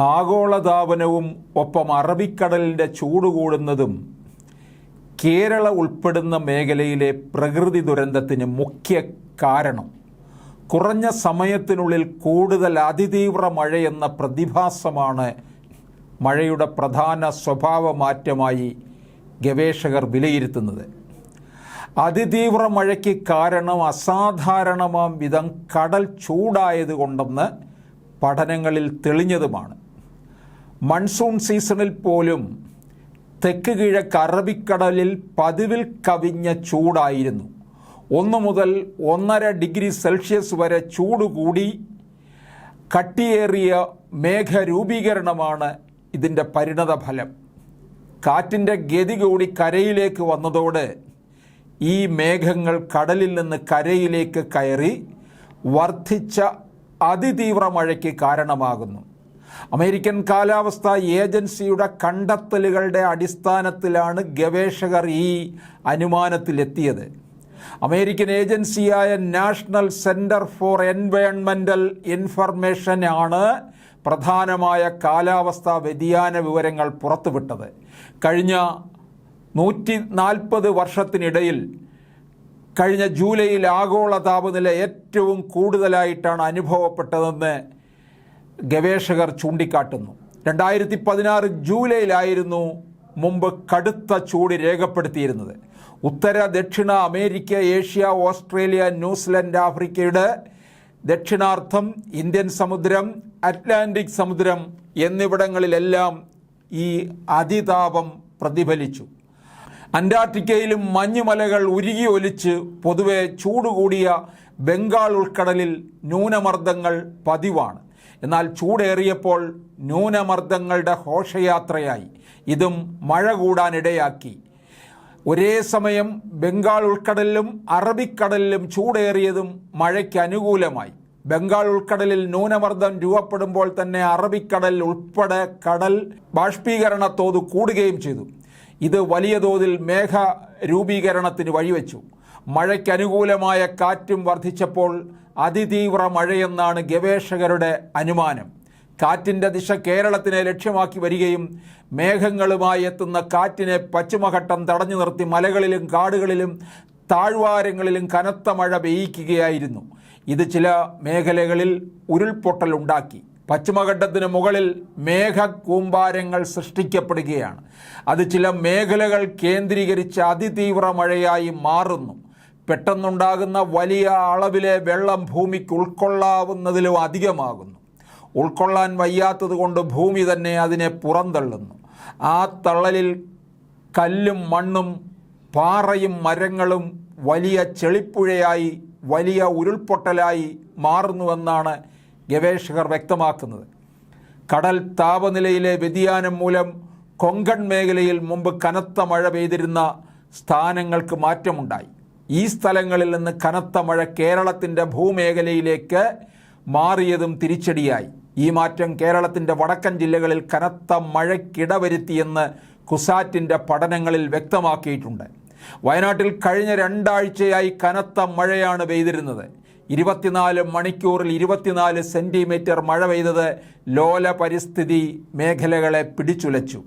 ആഗോളതാപനവും ഒപ്പം അറബിക്കടലിന്റെ ചൂട് കൂടുന്നതും കേരള ഉൾപ്പെടുന്ന മേഖലയിലെ പ്രകൃതി ദുരന്തത്തിന് മുഖ്യ കാരണം കുറഞ്ഞ സമയത്തിനുള്ളിൽ കൂടുതൽ അതിതീവ്ര മഴയെന്ന പ്രതിഭാസമാണ് മഴയുടെ പ്രധാന സ്വഭാവ മാറ്റമായി ഗവേഷകർ വിലയിരുത്തുന്നത്. അതിതീവ്ര മഴയ്ക്ക് കാരണം അസാധാരണമാം വിധം കടൽ ചൂടായതുകൊണ്ടെന്ന് പഠനങ്ങളിൽ തെളിഞ്ഞതുമാണ്. മൺസൂൺ സീസണിൽ പോലും തെക്ക് കിഴക്ക് അറബിക്കടലിൽ പതിവിൽ കവിഞ്ഞ ചൂടായിരുന്നു. ഒന്ന് മുതൽ ഒന്നര ഡിഗ്രി സെൽഷ്യസ് വരെ ചൂട് കൂടി കട്ടിയേറിയ മേഘരൂപീകരണമാണ് ഇതിന്റെ പരിണത ഫലം. കാറ്റിന്റെ ഗതി കൂടി കരയിലേക്ക് വന്നതോടെ ഈ മേഘങ്ങൾ കടലിൽ നിന്ന് കരയിലേക്ക് കയറി വർദ്ധിച്ച അതിതീവ്ര മഴയ്ക്ക് കാരണമാകുന്നു. അമേരിക്കൻ കാലാവസ്ഥ ഏജൻസിയുടെ കണ്ടെത്തലുകളുടെ അടിസ്ഥാനത്തിലാണ് ഗവേഷകർ ഈ അനുമാനത്തിലെത്തിയത്. അമേരിക്കൻ ഏജൻസിയായ നാഷണൽ സെന്റർ ഫോർ എൻവയൺമെന്റൽ ഇൻഫർമേഷൻ ആണ് പ്രധാനമായ കാലാവസ്ഥാ വ്യതിയാന വിവരങ്ങൾ പുറത്തുവിട്ടത്. കഴിഞ്ഞ നൂറ്റി നാൽപ്പത് വർഷത്തിനിടയിൽ കഴിഞ്ഞ ജൂലൈയിൽ ആഗോള താപനില ഏറ്റവും കൂടുതലായിട്ടാണ് അനുഭവപ്പെട്ടതെന്ന് ഗവേഷകർ ചൂണ്ടിക്കാട്ടുന്നു. രണ്ടായിരത്തി പതിനാറ് ജൂലൈയിലായിരുന്നു മുമ്പ് കടുത്ത ചൂട് രേഖപ്പെടുത്തിയിരുന്നത്. ഉത്തര ദക്ഷിണ അമേരിക്ക ഏഷ്യ ഓസ്ട്രേലിയ ന്യൂസിലൻഡ് ആഫ്രിക്കയുടെ ദക്ഷിണാർത്ഥം ഇന്ത്യൻ സമുദ്രം അറ്റ്ലാന്റിക് സമുദ്രം എന്നിവിടങ്ങളിലെല്ലാം ഈ അതിതാപം പ്രതിഫലിച്ചു. അന്റാർട്ടിക്കയിലും മഞ്ഞുമലകൾ ഉരുകി ഒലിച്ച് പൊതുവെ ചൂടുകൂടിയ ബംഗാൾ ഉൾക്കടലിൽ ന്യൂനമർദ്ദങ്ങൾ പതിവാണ്. എന്നാൽ ചൂടേറിയപ്പോൾ ന്യൂനമർദ്ദങ്ങളുടെ ഘോഷയാത്രയായി. ഇതും മഴ കൂടാനിടയാക്കി. ഒരേ സമയം ബംഗാൾ ഉൾക്കടലിലും അറബിക്കടലിലും ചൂടേറിയതും മഴയ്ക്ക് അനുകൂലമായി. ബംഗാൾ ഉൾക്കടലിൽ ന്യൂനമർദ്ദം രൂപപ്പെടുമ്പോൾ തന്നെ അറബിക്കടൽ ഉൾപ്പെടെ കടൽ ബാഷ്പീകരണ തോത് കൂടുകയും ചെയ്തു. ഇത് വലിയ തോതിൽ മേഘ രൂപീകരണത്തിന് വഴിവെച്ചു. മഴയ്ക്ക് അനുകൂലമായ കാറ്റും വർദ്ധിച്ചപ്പോൾ അതിതീവ്ര മഴയെന്നാണ് ഗവേഷകരുടെ അനുമാനം. കാറ്റിന്റെ ദിശ കേരളത്തിനെ ലക്ഷ്യമാക്കി വരികയും മേഘങ്ങളുമായി എത്തുന്ന കാറ്റിനെ പശ്ചിമഘട്ടം തടഞ്ഞു നിർത്തി മലകളിലും കാടുകളിലും താഴ്വാരങ്ങളിലും കനത്ത മഴ പെയ്യിക്കുകയായിരുന്നു. ഇത് ചില മേഖലകളിൽ ഉരുൾപൊട്ടൽ ഉണ്ടാക്കി. പശ്ചിമഘട്ടത്തിന് മുകളിൽ മേഘകൂമ്പാരങ്ങൾ സൃഷ്ടിക്കപ്പെടുകയാണ്. അത് ചില മേഖലകൾ കേന്ദ്രീകരിച്ച് അതിതീവ്ര മഴയായി മാറുന്നു. പെട്ടെന്നുണ്ടാകുന്ന വലിയ അളവിലെ വെള്ളം ഭൂമിക്ക് ഉൾക്കൊള്ളാവുന്നതിലും അധികമാകുന്നു. ഉൾക്കൊള്ളാൻ വയ്യാത്തത് കൊണ്ട് ഭൂമി തന്നെ അതിനെ പുറന്തള്ളുന്നു. ആ തള്ളലിൽ കല്ലും മണ്ണും പാറയും മരങ്ങളും വലിയ ചെളിപ്പുഴയായി വലിയ ഉരുൾപൊട്ടലായി മാറുന്നുവെന്നാണ് ഗവേഷകർ വ്യക്തമാക്കുന്നത്. കടൽ താപനിലയിലെ വ്യതിയാനം മൂലം കൊങ്കൺ മേഖലയിൽ മുമ്പ് കനത്ത മഴ പെയ്തിരുന്ന സ്ഥാനങ്ങൾക്ക് മാറ്റമുണ്ടായി. ഈ സ്ഥലങ്ങളിൽ നിന്ന് കനത്ത മഴ കേരളത്തിന്റെ ഭൂമേഖലയിലേക്ക് മാറിയതും തിരിച്ചടിയായി. ഈ മാറ്റം കേരളത്തിന്റെ വടക്കൻ ജില്ലകളിൽ കനത്ത മഴയ്ക്കിടവരുത്തിയെന്ന് കുസാറ്റിന്റെ പഠനങ്ങളിൽ വ്യക്തമാക്കിയിട്ടുണ്ട്. വയനാട്ടിൽ കഴിഞ്ഞ രണ്ടാഴ്ചയായി കനത്ത മഴയാണ് പെയ്തിരുന്നത്. ഇരുപത്തിനാല് മണിക്കൂറിൽ ഇരുപത്തിനാല് സെന്റിമീറ്റർ മഴ പെയ്തത് ലോല പരിസ്ഥിതി മേഖലകളെ പിടിച്ചുലച്ചു.